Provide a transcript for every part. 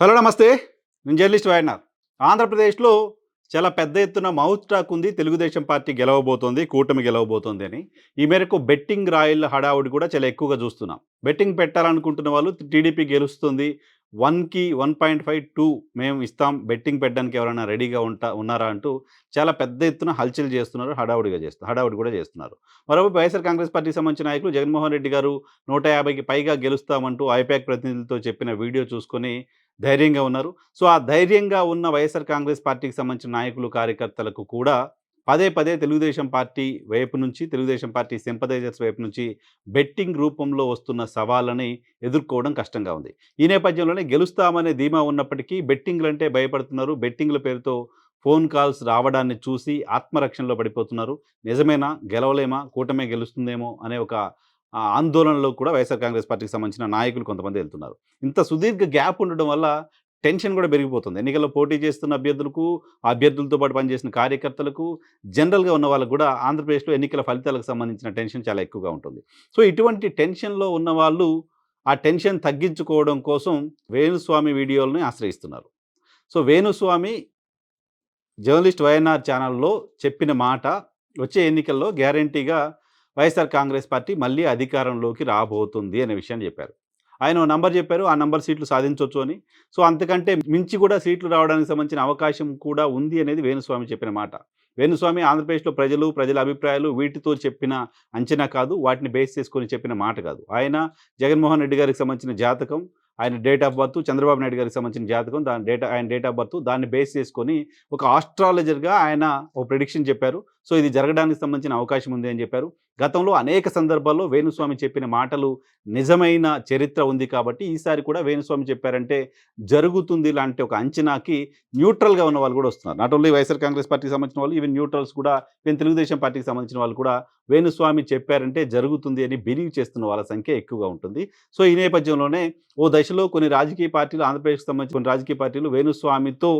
Hello నమస్తే. నేను journalist వాడినార్ ఆంధ్రప్రదేశ్లో చాలా పెద్ద ఎత్తున మౌత్ టాక్ ఉంది. తెలుగుదేశం పార్టీ గెలవబోతోంది కూటమి గెలవబోతోంది అని. ఈ మేరకు బెట్టింగ్ రాయల్ హడావుడి కూడా చాలా ఎక్కువగా చూస్తున్నాం. బెట్టింగ్ పెట్టాలనుకుంటున్న వాళ్ళు టీడీపీ గెలుస్తుంది వన్కి వన్ పాయింట్ ఫైవ్ టూ మేము ఇస్తాం బెట్టింగ్ పెట్టడానికి ఎవరైనా రెడీగా ఉంటా ఉన్నారా అంటూ చాలా పెద్ద ఎత్తున హల్చల్ చేస్తున్నారు హడావుడిగా చేస్తున్నారు హడావుడి కూడా చేస్తున్నారు. మరోవైపు వైఎస్ఆర్ కాంగ్రెస్ పార్టీకి సంబంధించిన నాయకులు జగన్మోహన్ రెడ్డి గారు నూట యాభైకి పైగా గెలుస్తామంటూ ఐపాక్ ప్రతినిధులతో చెప్పిన వీడియో చూసుకొని ధైర్యంగా ఉన్నారు. సో ఆ ధైర్యంగా ఉన్న వైఎస్ఆర్ కాంగ్రెస్ పార్టీకి సంబంధించిన నాయకులు కార్యకర్తలకు కూడా పదే పదే తెలుగుదేశం పార్టీ వైపు నుంచి తెలుగుదేశం పార్టీ సింపదైజర్స్ వైపు నుంచి బెట్టింగ్ రూపంలో వస్తున్న సవాళ్ళని ఎదుర్కోవడం కష్టంగా ఉంది. ఈ నేపథ్యంలోనే గెలుస్తామనే ధీమా ఉన్నప్పటికీ బెట్టింగ్లు అంటే భయపడుతున్నారు. బెట్టింగ్ల పేరుతో ఫోన్ కాల్స్ రావడాన్ని చూసి ఆత్మరక్షణలో పడిపోతున్నారు. నిజమేనా? గెలవలేమా? కూటమే గెలుస్తుందేమో అనే ఒక ఆందోళనలో కూడా వైఎస్ఆర్ కాంగ్రెస్ పార్టీకి సంబంధించిన నాయకులు కొంతమంది వెళ్తున్నారు. ఇంత సుదీర్ఘ గ్యాప్ ఉండడం వల్ల టెన్షన్ కూడా పెరిగిపోతుంది. ఎన్నికల్లో పోటీ చేస్తున్న అభ్యర్థులకు అభ్యర్థులతో పాటు పనిచేసిన కార్యకర్తలకు జనరల్గా ఉన్న వాళ్ళకు కూడా ఆంధ్రప్రదేశ్లో ఎన్నికల ఫలితాలకు సంబంధించిన టెన్షన్ చాలా ఎక్కువగా ఉంటుంది. సో ఇటువంటి టెన్షన్లో ఉన్న వాళ్ళు ఆ టెన్షన్ తగ్గించుకోవడం కోసం వేణుస్వామి వీడియోలని ఆశ్రయిస్తున్నారు. So Venu Swamy journalist Y N R ఛానల్లో చెప్పిన మాట వచ్చే ఎన్నికల్లో గ్యారంటీగా వైఎస్ఆర్ కాంగ్రెస్ పార్టీ మళ్ళీ అధికారంలోకి రాబోతుంది అనే విషయాన్ని చెప్పారు. ఆయన నంబర్ చెప్పారు ఆ నంబర్ సీట్లు సాధించవచ్చు అని. సో అంతకంటే మించి కూడా సీట్లు రావడానికి సంబంధించిన అవకాశం కూడా ఉంది అనేది వేణుస్వామి చెప్పిన మాట. వేణుస్వామి ఆంధ్రప్రదేశ్లో ప్రజలు ప్రజల అభిప్రాయాలు వీటితో చెప్పిన అంచనా కాదు వాటిని బేస్ చేసుకొని చెప్పిన మాట కాదు. ఆయన జగన్మోహన్ రెడ్డి గారికి సంబంధించిన జాతకం ఆయన date of birth Chandrababu Naidu గారికి సంబంధించిన జాతకం దాని డేట్ ఆయన డేట్ ఆఫ్ బర్త్ దాన్ని బేస్ చేసుకొని ఒక ఆస్ట్రాలజర్గా ఆయన ఒక ప్రిడిక్షన్ చెప్పారు. సో ఇది జరగడానికి సంబంధించిన అవకాశం ఉంది అని చెప్పారు. గతంలో అనేక సందర్భాల్లో వేణుస్వామి చెప్పిన మాటలు నిజమైన చరిత్ర ఉంది కాబట్టి ఈసారి కూడా వేణుస్వామి చెప్పారంటే జరుగుతుంది లాంటి ఒక అంచనాకి న్యూట్రల్గా ఉన్న వాళ్ళు కూడా వస్తున్నారు. నాట్ ఓన్లీ వైఎస్ఆర్ కాంగ్రెస్ పార్టీకి సంబంధించిన వాళ్ళు ఈవెన్ న్యూట్రల్స్ కూడా ఈవెన్ తెలుగుదేశం పార్టీకి సంబంధించిన వాళ్ళు కూడా వేణుస్వామి చెప్పారంటే జరుగుతుంది అని బిలీవ్ చేస్తున్న వాళ్ళ సంఖ్య ఎక్కువగా ఉంటుంది. సో ఈ నేపథ్యంలోనే ఓ దశలో కొన్ని రాజకీయ పార్టీలు ఆంధ్రప్రదేశ్కి సంబంధించిన కొన్ని రాజకీయ పార్టీలు వేణుస్వామితో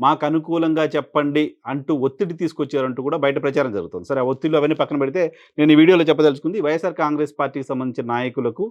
మాకు అనుకూలంగా చెప్పండి అంటూ ఒత్తిడి తీసుకొచ్చారంటూ కూడా బయట ప్రచారం జరుగుతుంది. సరే ఆ ఒత్తిడిలో అవన్నీ పక్కన పెడితే నేను ఈ వీడియోలో చెప్పదలుచుకుంది వైఎస్ఆర్ కాంగ్రెస్ పార్టీకి సంబంధించిన నాయకులకు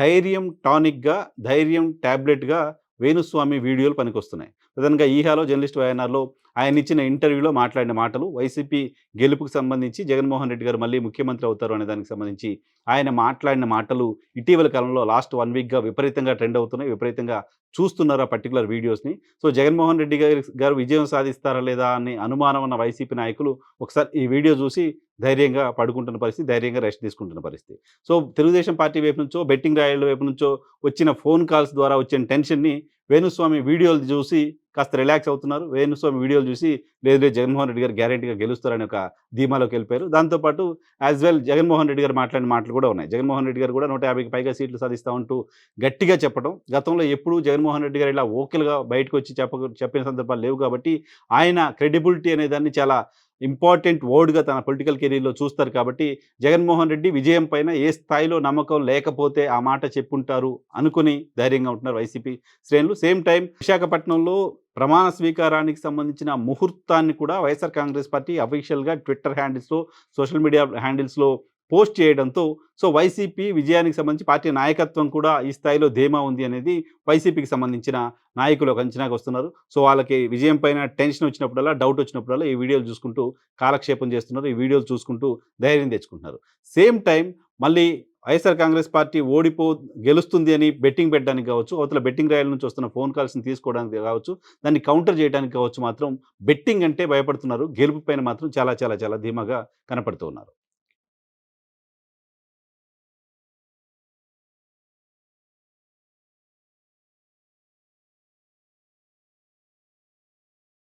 ధైర్యం టానిక్గా ధైర్యం ట్యాబ్లెట్గా వేణుస్వామి వీడియోలు పనికొస్తున్నాయి. ప్రధానంగా ఈహాలో జర్నలిస్ట్ వైఎన్ఆర్లో ఆయన ఇచ్చిన ఇంటర్వ్యూలో మాట్లాడిన మాటలు వైసీపీ గెలుపుకు సంబంధించి జగన్మోహన్ రెడ్డి గారు మళ్ళీ ముఖ్యమంత్రి అవుతారు అనే దానికి సంబంధించి ఆయన మాట్లాడిన మాటలు ఇటీవల కాలంలో లాస్ట్ వన్ వీక్గా విపరీతంగా ట్రెండ్ అవుతున్నాయి. విపరీతంగా చూస్తున్నారు ఆ పర్టికులర్ వీడియోస్ని సో జగన్మోహన్ రెడ్డి గారి గారు విజయం సాధిస్తారా లేదా అని అనుమానం ఉన్న వైసీపీ నాయకులు ఒకసారి ఈ వీడియో చూసి ధైర్యంగా పడుకుంటున్న పరిస్థితి ధైర్యంగా రెస్ట్ తీసుకుంటున్న పరిస్థితి. సో తెలుగుదేశం పార్టీ వైపు నుంచో బెట్టింగ్ రాయల వైపు నుంచో వచ్చిన ఫోన్ కాల్స్ ద్వారా వచ్చిన టెన్షన్ని వేణుస్వామి వీడియోలు చూసి కాస్త రిలాక్స్ అవుతున్నారు. వేణుస్వామి వీడియోలు చూసి లేదు లేదు జగన్మోహన్ రెడ్డి గారు గ్యారెంటీగా గెలుస్తారని ఒక ధీమాలోకి వెళ్ళిపోయారు. దాంతోపాటు యాజ్ వెల్ జగన్మోహన్ రెడ్డి గారు మాట్లాడిన మాటలు కూడా ఉన్నాయి. జగన్మోహన్ రెడ్డి గారు కూడా నూట యాభైకి పైగా సీట్లు సాధిస్తా ఉంటూ గట్టిగా చెప్పడం గతంలో ఎప్పుడు జగన్మోహన్ రెడ్డి గారు ఇలా ఓకేలుగా బయటకు వచ్చి చెప్ప చెప్పిన సందర్భాలు లేవు కాబట్టి ఆయన క్రెడిబిలిటీ అనే దాన్ని చాలా ఇంపార్టెంట్ ఓడ్గా తన పొలిటికల్ కెరీర్లో చూస్తారు కాబట్టి జగన్మోహన్ రెడ్డి విజయం పైన ఏ స్థాయిలో నమ్మకం లేకపోతే ఆ మాట చెప్పుంటారు అనుకుని ధైర్యంగా ఉంటున్నారు వైసీపీ శ్రేణులు. సేమ్ టైం విశాఖపట్నంలో ప్రమాణ స్వీకారానికి సంబంధించిన ముహూర్తాన్ని కూడా వైఎస్ఆర్ కాంగ్రెస్ పార్టీ అఫీషియల్గా ట్విట్టర్ హ్యాండిల్స్లో సోషల్ మీడియా హ్యాండిల్స్లో పోస్ట్ చేయడంతో సో వైసీపీ విజయానికి సంబంధించి పార్టీ నాయకత్వం కూడా ఈ స్థాయిలో ధీమా ఉంది అనేది వైసీపీకి సంబంధించిన నాయకులు ఒక అంచనాకు వస్తున్నారు. సో వాళ్ళకి విజయం పైన టెన్షన్ వచ్చినప్పుడల్లా డౌట్ వచ్చినప్పుడల్లా ఈ వీడియోలు చూసుకుంటూ కాలక్షేపం చేస్తున్నారు. ఈ వీడియోలు చూసుకుంటూ ధైర్యం తెచ్చుకుంటున్నారు. సేమ్ టైం మళ్ళీ వైఎస్ఆర్ కాంగ్రెస్ పార్టీ ఓడిపో గెలుస్తుంది అని బెట్టింగ్ పెట్టడానికి కావచ్చు అవతల బెట్టింగ్ రాయల నుంచి వస్తున్న ఫోన్ కాల్స్ని తీసుకోవడానికి కావచ్చు దాన్ని కౌంటర్ చేయడానికి కావచ్చు మాత్రం బెట్టింగ్ అంటే భయపడుతున్నారు. గెలుపు పైన మాత్రం చాలా చాలా చాలా ధీమాగా కనపడుతూ ఉన్నారు.